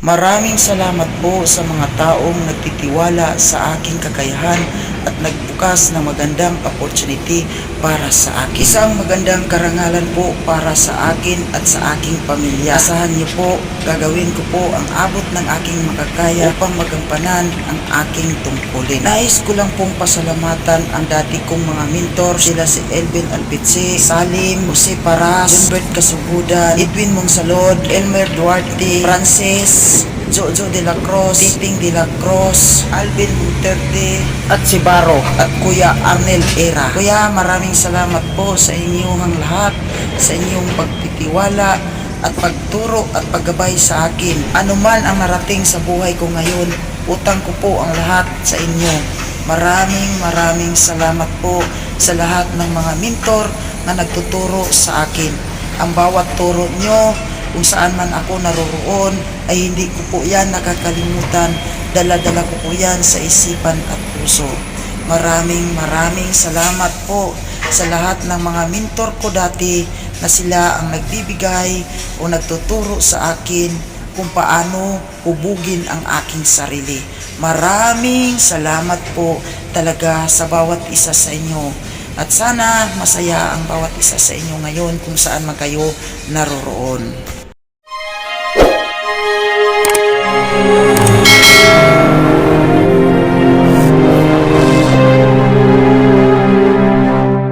Maraming salamat po sa mga taong nagtitiwala sa aking kakayahan at nagbukas ng magandang opportunity para sa akin. Isang magandang karangalan po para sa akin at sa aking pamilya. Asahan niyo po, gagawin ko po ang abot ng aking makakaya upang magampanan ang aking tungkulin. Nais ko lang pong pasalamatan ang dati kong mga mentor, sila si Elvin Albitse, Salim, Jose Paras, Humbert Kasugudan, Edwin Monsalod, Elmer Duarte, Francis, Jojo de la Cruz, Tiping de la Cruz, Alvin Monterde, at si Baro, at Kuya Arnel Era. Kuya, maraming salamat po sa inyong lahat, sa inyong pagtitiwala, at pagturo at paggabay sa akin. Ano man ang narating sa buhay ko ngayon, utang ko po ang lahat sa inyo. Maraming maraming salamat po sa lahat ng mga mentor na nagtuturo sa akin. Ang bawat turo nyo, kung saan man ako naroroon, ay hindi ko po yan nakakalimutan. Dala-dala ko po yan sa isipan at puso. Maraming maraming salamat po sa lahat ng mga mentor ko dati na sila ang nagbibigay o nagtuturo sa akin kung paano hubugin ang aking sarili. Maraming salamat po talaga sa bawat isa sa inyo. At sana masaya ang bawat isa sa inyo ngayon kung saan man kayo naroroon.